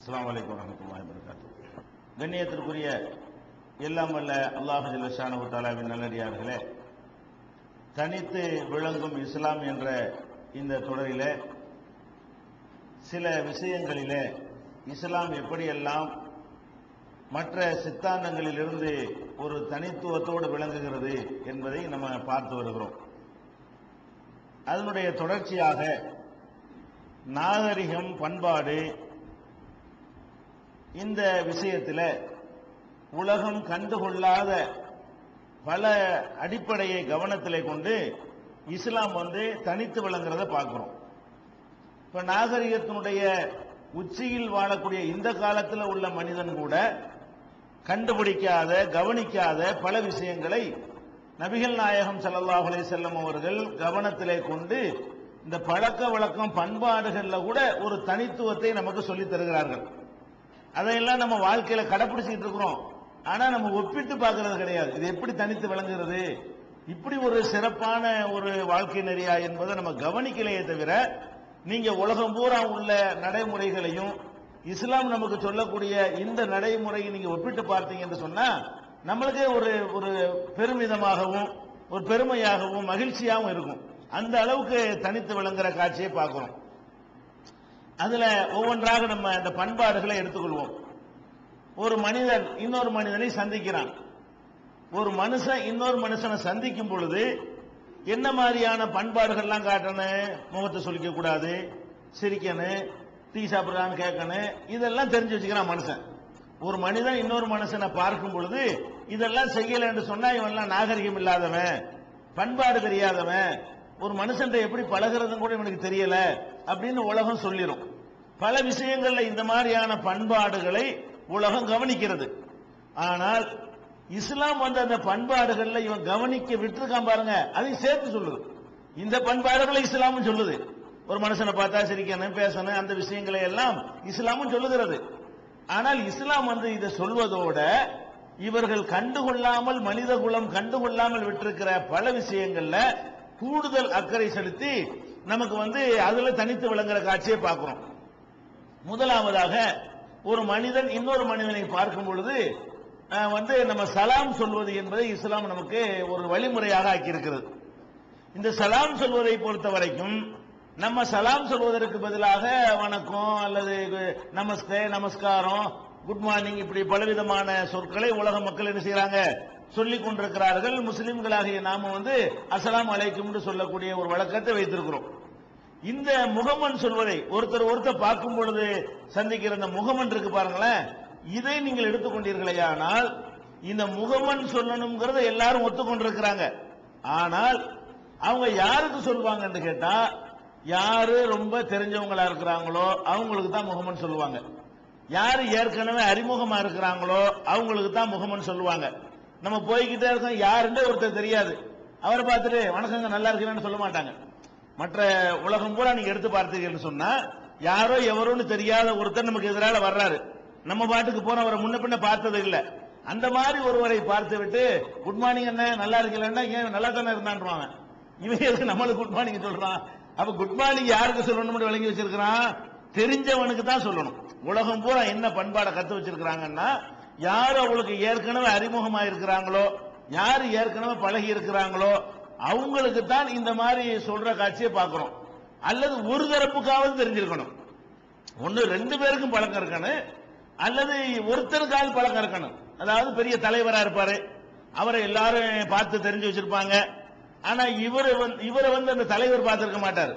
அஸ்ஸலாமு அலைக்கும் வரஹ்மத்துல்லாஹி கண்ணியத்திற்குரிய எல்லாம் வல்ல அல்லாஹ் ஜல்லஷானு தாலாவின் நல்லடியார்களே தனித்து விளங்கும் இஸ்லாம் என்ற இந்த தொடரில சில விஷயங்களிலே இஸ்லாம் எப்படியெல்லாம் மற்ற சித்தாந்தங்களிலிருந்து ஒரு தனித்துவத்தோடு விளங்குகிறது என்பதை நம்ம பார்த்து வருகிறோம். அதனுடைய தொடர்ச்சியாக நாகரிகம் பண்பாடு இந்த விஷயத்தில் உலகம் கண்டுகொள்ளாத பல அடிப்படையை கவனத்தில் கொண்டு இஸ்லாம் வந்து தனித்து விளங்குறத பார்க்கிறோம். இப்ப நாகரிகத்தினுடைய உச்சியில் வாழக்கூடிய இந்த காலத்தில் உள்ள மனிதன் கூட கண்டுபிடிக்காத கவனிக்காத பல விஷயங்களை நபிகள் நாயகம் ஸல்லல்லாஹு அலைஹி செல்லம் அவர்கள் கவனத்திலே கொண்டு இந்த பழக்க வழக்கம் பண்பாடுகளில் கூட ஒரு தனித்துவத்தை நமக்கு சொல்லித் தருகிறார்கள். அதையெல்லாம் நம்ம வாழ்க்கையில கடைபிடிச்சிட்டு இருக்கிறோம். ஆனா நம்ம ஒப்பிட்டு பார்க்கறது கிடையாது. இது எப்படி தனித்து விளங்குகிறது? இப்படி ஒரு சிறப்பான ஒரு வாழ்க்கை நெறியா என்பதை நம்ம கவனிக்கலையே தவிர நீங்க உலகம் பூரா உள்ள நடைமுறைகளையும் இஸ்லாம் நமக்கு சொல்லக்கூடிய இந்த நடைமுறையை நீங்க ஒப்பிட்டு பார்த்தீங்க என்று சொன்னா நம்மளுக்கே ஒரு ஒரு பெருமிதமாகவும் ஒரு பெருமையாகவும் மகிழ்ச்சியாகவும் இருக்கும். அந்த அளவுக்கு தனித்து விளங்குற காட்சியை பார்க்கிறோம். அதுல ஒவ்வொன்றாக நம்ம இந்த பண்பாடுகளை எடுத்துக்கொள்வோம். ஒரு மனிதன் இன்னொரு மனிதனை சந்திக்கிறான். ஒரு மனுஷன் இன்னொரு மனுஷனை சந்திக்கும் பொழுது என்ன மாதிரியான பண்பாடுகள்லாம் காட்டணும் முகத்தை சொல்லிக்க கூடாது சிரிக்கணும் டீ சாப்பிட்றான்னு கேட்கணும் இதெல்லாம் தெரிஞ்சு வச்சுக்கிறான் மனுஷன். ஒரு மனிதன் இன்னொரு மனுஷனை பார்க்கும் பொழுது இதெல்லாம் செய்யலன்னு சொன்னா இவன்லாம் நாகரிகம் இல்லாதவன் பண்பாடு தெரியாதவன் ஒரு மனுஷன் எப்படி பழகிறதுன்னு கூட இவனுக்கு தெரியல அப்படின்னு உலகம் சொல்லிடும் பல விஷயங்கள்ல இந்த மாதிரியான பண்பாடுகளை உலகம் கவனிக்கிறது. ஆனால் இஸ்லாம் வந்த அந்த பண்பாடுகள்ல இவன் கவனிக்க விட்டுருக்கான் பாருங்க. அதையும் சேர்த்து சொல்லுது. இந்த பண்பாடுகளை இஸ்லாமும் சொல்லுது. ஒரு மனுஷனை பார்த்தா சிரிக்கணும் பேசணும் அந்த விஷயங்களை எல்லாம் இஸ்லாமும் சொல்லுகிறது. ஆனால் இஸ்லாம் வந்து இதை சொல்வதோட இவர்கள் கண்டுகொள்ளாமல் மனித குலம் கண்டுகொள்ளாமல் விட்டிருக்கிற பல விஷயங்கள்ல கூடுதல் அக்கறை செலுத்தி நமக்கு வந்து அதுல தனித்து விளங்குற காட்சியை பார்க்கிறோம். முதலாவதாக ஒரு மனிதன் இன்னொரு மனிதனை பார்க்கும் பொழுது வந்து நம்ம சலாம் சொல்வது என்பதை இஸ்லாம் நமக்கு ஒரு வழிமுறையாக ஆக்கியிருக்கிறது. இந்த சலாம் சொல்வதை பொறுத்த வரைக்கும் நம்ம சலாம் சொல்வதற்கு பதிலாக வணக்கம் அல்லது நமஸ்தே நமஸ்காரம் குட் மார்னிங் இப்படி பலவிதமான சொற்களை உலக மக்கள் என்ன செய்யறாங்க? சொல்லிக் கொண்டிருக்கிறார்கள். முஸ்லிம்களாகிய நாம வந்து அசலாம் அலைக்கும் சொல்லக்கூடிய ஒரு வழக்கத்தை வைத்திருக்கிறோம். இந்த முகமன் சொல்வதை ஒருத்தர் ஒருத்தர் பார்க்கும் பொழுது சந்திக்கிற இந்த முகமன் இருக்கு பாருங்களேன். இதை நீங்கள் எடுத்துக்கொண்டீர்களேயானால் இந்த முகமன் சொல்லணுங்கிறத எல்லாரும் ஒத்துக்கொண்டிருக்கிறாங்க. ஆனால் அவங்க யாருக்கு சொல்லுவாங்கன்னு கேட்டா யாரு ரொம்ப தெரிஞ்சவங்களா இருக்கிறாங்களோ அவங்களுக்கு தான் முகமன் சொல்லுவாங்க. யாரு ஏற்கனவே அறிமுகமா இருக்கிறாங்களோ அவங்களுக்கு தான் முகமன் சொல்லுவாங்க. நம்ம போய்கிட்டே இருக்கோம். யாருன்னு ஒருத்தர் தெரியாது. அவரை பார்த்துட்டு வணக்கங்க நல்லா இருக்கிறேன்னு சொல்ல மாட்டாங்க. மற்ற உலகம் பூரா நீங்க எடுத்து பார்த்தீங்கன்னு சொன்னா யாரோ எவரோன்னு தெரியாத ஒருத்தர் நமக்கு எதிரால வர்றாரு. நம்ம பாட்டுக்கு போன அவரை முன்ன பின்ன பார்த்தது இல்லை. அந்த மாதிரி ஒருவரை பார்த்து விட்டு குட் மார்னிங் என்ன நல்லா இருக்கலன்னா ஏன் நல்லா தானே இருந்தான்றாங்க இவன் எதுக்கு நம்மளுக்கு குட் மார்னிங் சொல்றான். அப்ப குட் மார்னிங் யாருக்கு சொல்லணும் விளங்கி வச்சிருக்கிறான்? தெரிஞ்சவனுக்கு தான் சொல்லணும். உலகம் பூரா என்ன பண்பாடை கத்து வச்சிருக்கிறாங்கன்னா யார் அவளுக்கு ஏற்கனவே அறிமுகமாக இருக்கிறாங்களோ யார் ஏற்கனவே பழகி இருக்கிறாங்களோ அவங்களுக்கு தான் இந்த மாதிரி சொல்ற காட்சியை பார்க்கிறோம். அல்லது ஒரு தரப்புக்காவது தெரிஞ்சிருக்கணும். ஒன்று ரெண்டு பேருக்கும் பழக்கம் இருக்கணும். அல்லது ஒருத்தருக்காவது பழக்கம் இருக்கணும். அதாவது பெரிய தலைவராக இருப்பாரு. அவரை எல்லாரும் பார்த்து தெரிஞ்சு வச்சிருப்பாங்க. ஆனா இவரை வந்து இவரை வந்து அந்த தலைவர் பார்த்திருக்க மாட்டார்.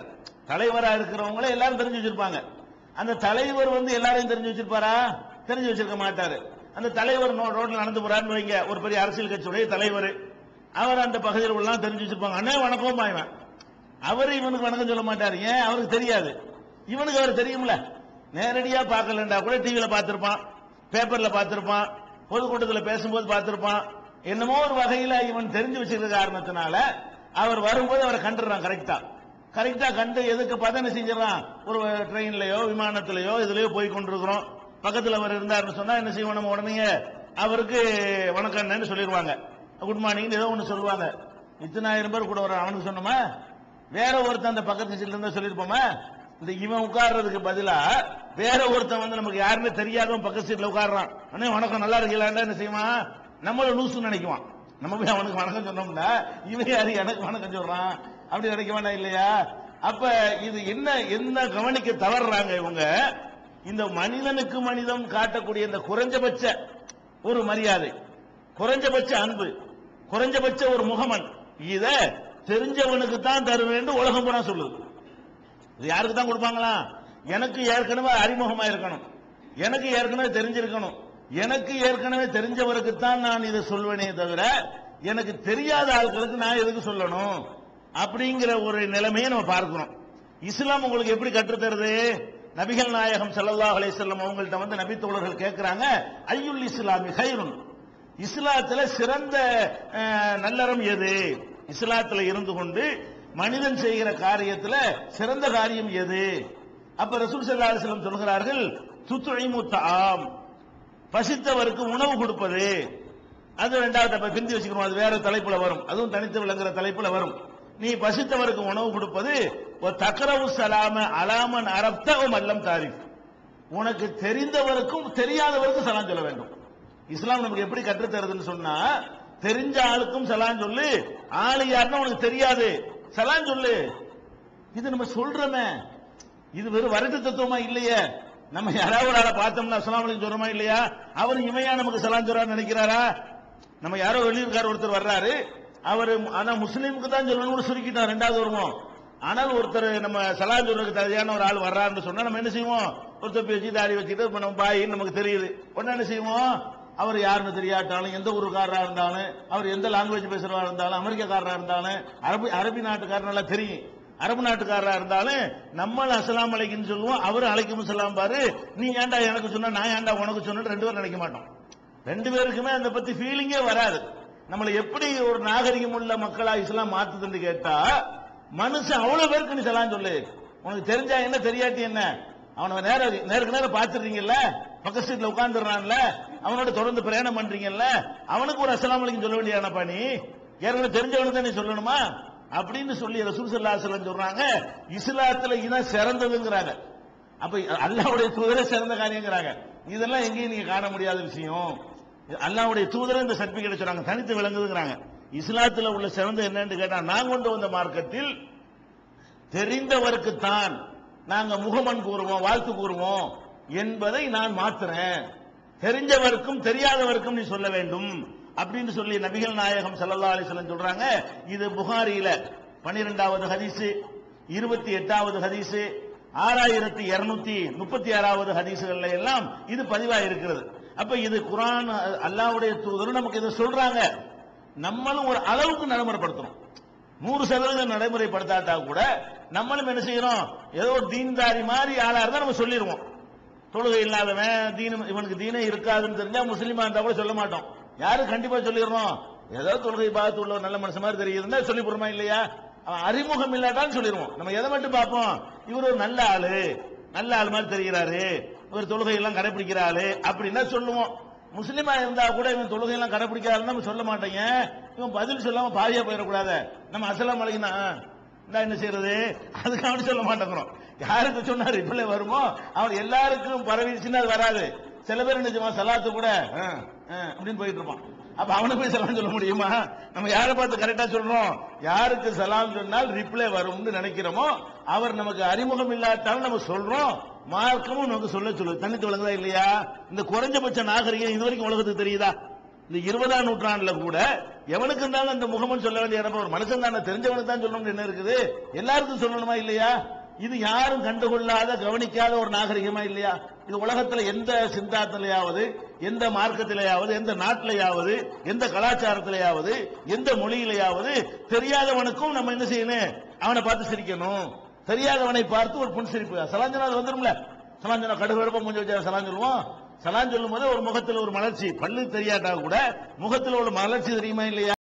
தலைவராக இருக்கிறவங்கள எல்லாரும் தெரிஞ்சு வச்சிருப்பாங்க. அந்த தலைவர் வந்து எல்லாரையும் தெரிஞ்சு வச்சிருப்பாரா? தெரிஞ்சு வச்சிருக்க மாட்டாரு. அந்த தலைவர் ரோட்ல நடந்து போறாருன்னு வைங்க. ஒரு பெரிய அரசியல் கட்சியுடைய தலைவர். அவர் அந்த பகுதியில் எல்லாம் தெரிஞ்சு வச்சிருப்பாங்க அண்ணே வணக்கம் பாய்வன் அவர் இவனுக்கு வணக்கம் சொல்ல மாட்டாரு. ஏன்? அவருக்கு தெரியாது. இவனுக்கு அவர் தெரியும்ல. நேரடியா பார்க்கலண்டா கூட டிவியில பார்த்திருப்பான். பேப்பர்ல பார்த்திருப்பான். பொதுக்கூட்டத்தில் பேசும்போது பார்த்திருப்பான். என்னமோ ஒரு வகையில இவன் தெரிஞ்சு வச்சிருக்க காரணத்தினால அவர் வரும்போது அவரை கண்டுறான் கரெக்டா கரெக்டா கண்டு எதுக்கு பதவி செஞ்சிடறான்? ஒரு ட்ரெயின்லயோ விமானத்திலயோ இதுலயோ போய் கொண்டிருக்கிறோம். பக்கத்தில் அவர் இருந்தாருன்னு சொன்னா என்ன செய்வோம்? நம்ம உடனே அவருக்கு வணக்கம்னு சொல்லிடுவாங்க. குட் மார்னிங் ஏதோ ஒன்று சொல்லுவாங்க. இத்தனாயிரம் பேர் கூட வர அவனுக்கு சொன்னோமா? வேற ஒருத்தன் அந்த பக்கத்து சீட்ல இருந்தா சொல்லியிருப்போமா? இந்த இவன் உட்கார்றதுக்கு பதிலா வேற ஒருத்தன் வந்து நமக்கு யாருமே தெரியாதவன் பக்கத்து சீட்ல உட்கார்றான். அண்ணே வணக்கம். நல்லா இருக்கீங்களாண்டா என்ன செய்வான்? நம்மள லூசு நினைக்குவான். நம்ம போய் அவனுக்கு வணக்கம் சொன்னோம்னா இவன் யாரு? எனக்கு வணக்கம் சொல்றான். அப்படி நினைக்க வேண்டாம் இல்லையா? அப்ப இது என்ன என்ன கவனிக்க தவறுறாங்க இவங்க? இந்த மனிதனுக்கு மனிதன் காட்டக்கூடிய இந்த குறைஞ்சபட்ச ஒரு மரியாதை குறைஞ்சபட்ச அன்பு குறைஞ்சபட்ச ஒரு முகமன் இத தெரிஞ்சவனுக்கு தான் தருவேன் உலகம் பூரா சொல்லுது. இது யாருக்கு தான் கொடுப்பாங்களா? எனக்கு ஏற்கனவே அறிமுகமா இருக்கணும். எனக்கு ஏற்கனவே தெரிஞ்சிருக்கணும். எனக்கு ஏற்கனவே தெரிஞ்சவருக்கு தான் நான் இதை சொல்வேனே தவிர எனக்கு தெரியாத ஆட்களுக்கு நான் எதுக்கு சொல்லணும்? அப்படிங்கிற ஒரு நிலைமையை நம்ம பார்க்கிறோம் இஸ்லாம் உங்களுக்கு எப்படி கற்றுத்தருது? நபிகள் நாயகம் ஸல்லல்லாஹு அலைஹி அவங்கள்ட்ட வந்து நபி தோழர்கள் கேட்கிறாங்க ஐயுல் இஸ்லாமி ஹைருன் இஸ்லாத்துல சிறந்த நல்லறம் எது? இஸ்லாத்துல இருந்து கொண்டு மனிதன் செய்கிற காரியத்துல சிறந்த காரியம் எது? அப்ப ரசூல் சல்லா அலிஸ்லம் சொல்கிறார்கள் துத்துஇமு ஆம் பசித்தவருக்கு உணவு கொடுப்பது. அது ரெண்டாவது அப்ப பிந்தி வச்சுக்கணும் அது வேற தலைப்புல வரும். அதுவும் தனித்து விளங்குற தலைப்புல வரும். நீ பசித்தவருக்கு உணவு கொடுப்பது தக்கரவு சலாம அலாமன் அரப்த மல்லம் தாரிஃப் உனக்கு தெரிந்தவருக்கும் தெரியாதவருக்கும் சலாம் சொல்ல வேண்டும். இஸ்லாம் நமக்கு எப்படி கற்றுத்தருதுன்னு சொன்னா தெரிஞ்ச ஆளுக்கும் சலாம் சொல்லு ஆளு யாருன்னா உனக்கு தெரியாது. சலாம் சொல்லு. இது நம்ம சொல்றோமே. இது வெறும் வரட்டு தத்துவமா இல்லையே. நம்ம யாராவது ஒரு ஆளை பார்த்தோம்னா அஸ்லாம் அலைக்கும் சொல்றோமா இல்லையா? அவர் இமையா நமக்கு சலாம் சொல்றான்னு நினைக்கிறாரா? நம்ம யாரோ வெளியூர்கார் ஒருத்தர் வர்றாரு. அவர் ஆனா முஸ்லீமுக்கு தான் சொல்லணும்னு சுருக்கிட்டான் ரெண்டாவது வருவோம் ஆனால் ஒருத்தர் நம்ம சலாம் சொல்றதுக்கு தகுதியான ஒரு ஆள் வர்றாருன்னு சொன்னா நம்ம என்ன செய்வோம்? ஒரு தொப்பி வச்சு தாடி வச்சுட்டு இப்ப நம்ம பாயின்னு நமக்கு தெரியுது. உடனே என்ன செய்வோம்? அவர் யாருன்னு தெரியாட்டாலும் எந்த ஊருக்காரரா இருந்தாலும் அவர் எந்த லாங்குவேஜ் பேசுறவா இருந்தாலும் அமெரிக்காரராக இருந்தாலும் அரபி அரபி நாட்டுக்காரர் நல்லா தெரியும். அரபு நாட்டுக்காரரா இருந்தாலும் நம்ம அசலாம் அலைக்குன்னு சொல்லுவோம் அவரு அழைக்கும் சொல்லாம் பாரு நீ ஏன்டா எனக்கு சொன்ன நான் ஏன்டா உனக்கு சொன்ன ரெண்டு பேரும் நினைக்க மாட்டோம். ரெண்டு பேருக்குமே அதை பத்தி ஃபீலிங்கே வராது. நம்மளை எப்படி ஒரு நாகரிகம் உள்ள மக்களா இஸ்லாம் மாத்துதுன்னு கேட்டா மனுஷன் அவ்வளவு பேருக்கு நீ செலான்னு சொல்லு. உனக்கு தெரிஞ்சா என்ன தெரியாட்டி என்ன? அவனை நேர நேருக்கு நேரம் பார்த்துருக்கீங்கல்ல பக்கத்து சீட்ல உட்காந்துடுறான்ல அவனோட தொடர்ந்து பிரயாணம் பண்றீங்கல்ல? அவனுக்கு ஒரு அசலாம் அலைக்கும் சொல்ல வேண்டியதானப்பா நீ? ஏற்கனவே தெரிஞ்சவனுக்கு தான் நீ சொல்லணுமா? அப்படின்னு சொல்லி ரசூல் சல்லா சொல்லம் சொல்றாங்க. இஸ்லாத்துல இதான் சிறந்ததுங்கிறாங்க. அப்ப அல்லாவுடைய தூதரே சிறந்த காரியங்கிறாங்க. இதெல்லாம் எங்கேயும் நீங்க காண முடியாத விஷயம். அல்லாவுடைய தூதரை இந்த சர்டிபிகேட் சொல்றாங்க தனித்து விளங்குதுங்கிறாங்க. இஸ்லாத்தில் உள்ள சிறந்த என்னன்னு கேட்டா நான் கொண்டு வந்த மார்க்கத்தில் தெரிந்தவருக்குத்தான் நாங்க முகமன் கூறுவோம் வாழ்த்து கூறுவோம் என்பதை நான் மாத்துறேன். தெரிஞ்சவருக்கும் தெரியாதவருக்கும் நீ சொல்ல வேண்டும் அப்படின்னு சொல்லி நபிகள் நாயகம் சல்லா அலிஸ்லம் சொல்றாங்க. இது புகாரியில 12வது ஹதீஸ் இருபத்தி எட்டாவது ஹதீஸு ஆறாயிரத்தி இருநூத்தி முப்பத்தி ஆறாவது ஹதீசுகள்ல எல்லாம் இது பதிவா இருக்கிறது அப்ப இது குரான் அல்லாஹ்வுடைய தூதர் நமக்கு இதை சொல்றாங்க. நம்மளும் ஒரு அளவுக்கு நடைமுறைப்படுத்தணும். நூறு சதவீதம் நடைமுறைப்படுத்தாட்டா கூட நம்மளும் என்ன செய்யறோம் ஏதோ ஒரு தீன்தாரி மாதிரி ஆளா இருந்தா நம்ம சொல்லிடுவோம். தொழுகை இல்லாதவன் தீனம் இவனுக்கு தீனே இருக்காதுன்னு தெரிஞ்சா முஸ்லீமா இருந்தா கூட சொல்ல மாட்டோம். யாரும் கண்டிப்பா சொல்லிடுறோம் ஏதோ தொழுகை பார்த்து உள்ள ஒரு நல்ல மனுஷன் மாதிரி தெரியுதுன்னா சொல்லி போடுமா இல்லையா? அவன் அறிமுகம் இல்லாட்டான்னு சொல்லிடுவோம். நம்ம எதை மட்டும் பார்ப்போம்? இவர் ஒரு நல்ல ஆளு நல்ல ஆள் மாதிரி தெரிகிறாரு. இவர் தொழுகை எல்லாம் கடைபிடிக்கிறாரு அப்படின்னா சொல்லுவோம். முஸ்லீமா இருந்தா கூட இவன் தொழுகை எல்லாம் கடைபிடிக்காதுன்னு நம்ம சொல்ல மாட்டேங்க. இவன் பதில் சொல்லாம பாதியா போயிடக்கூடாது. நம்ம அசலாம் அழகினா நான் என்ன செய்யறது அதுக்கு அவனு சொல்ல மாட்டேங்கிறோம் யாருக்கு சொன்னா ரிப்ளை வருமோ? அவன் எல்லாருக்கும் பரவிடுச்சுன்னா அது வராது. சில பேர் நிஜமா சலாத்து கூட ஆ, ஆ, அப்படின்னு போயிட்டு இருப்பான். அப்ப அவனை போய் சலாம் சொல்ல முடியுமா? நம்ம யாரை பார்த்து கரெக்டா சொல்றோம்? யாருக்கு சலாம் சொன்னால் ரிப்ளை வரும்னு நினைக்கிறோமோ? அவர் நமக்கு அறிமுகம் இல்லாட்டாலும் நம்ம சொல்றோம். மார்க்கமும் நமக்கு சொல்ல சொல்லுது. தனித்து விளங்குதா இல்லையா? இந்த குறைஞ்சபட்ச நாகரிகம் இது வரைக்கும் உலகத்துக்கு தெரியுதா? இந்த இருபதாம் நூற்றாண்டுல கூட எவனுக்கு இருந்தாலும் அந்த முகமன் சொல்ல வேண்டிய இடம் ஒரு மனுஷன் தானே. தெரிஞ்சவனுக்கு தான் சொல்லணும்னு என்ன இருக்குது? எல்லாருக்கும் சொல்லணுமா இல்லையா? இது யாரும் கண்டுகொள்ளாத கவனிக்காத ஒரு நாகரிகமா இல்லையா? இது உலகத்துல எந்த சிந்தாத்திலேயாவது எந்த மார்க்கத்திலேயாவது எந்த நாட்டிலேயாவது எந்த கலாச்சாரத்திலேயாவது எந்த மொழியிலேயாவது தெரியாதவனுக்கும் நம்ம என்ன செய்யணும்? அவனை பார்த்து சிரிக்கணும். தெரியாதவனை பார்த்து ஒரு புன்சிரிப்பு. சலாஞ்சனா அது வந்துரும்ல? சலாஞ்சனா கடுகு மூஞ்சி வச்சா சலான் சொல்லுவோம் சலான் சொல்லும் போது ஒரு முகத்துல ஒரு மலர்ச்சி. பல்லு தெரியாட்டா கூட முகத்துல ஒரு மலர்ச்சி தெரியுமா இல்லையா?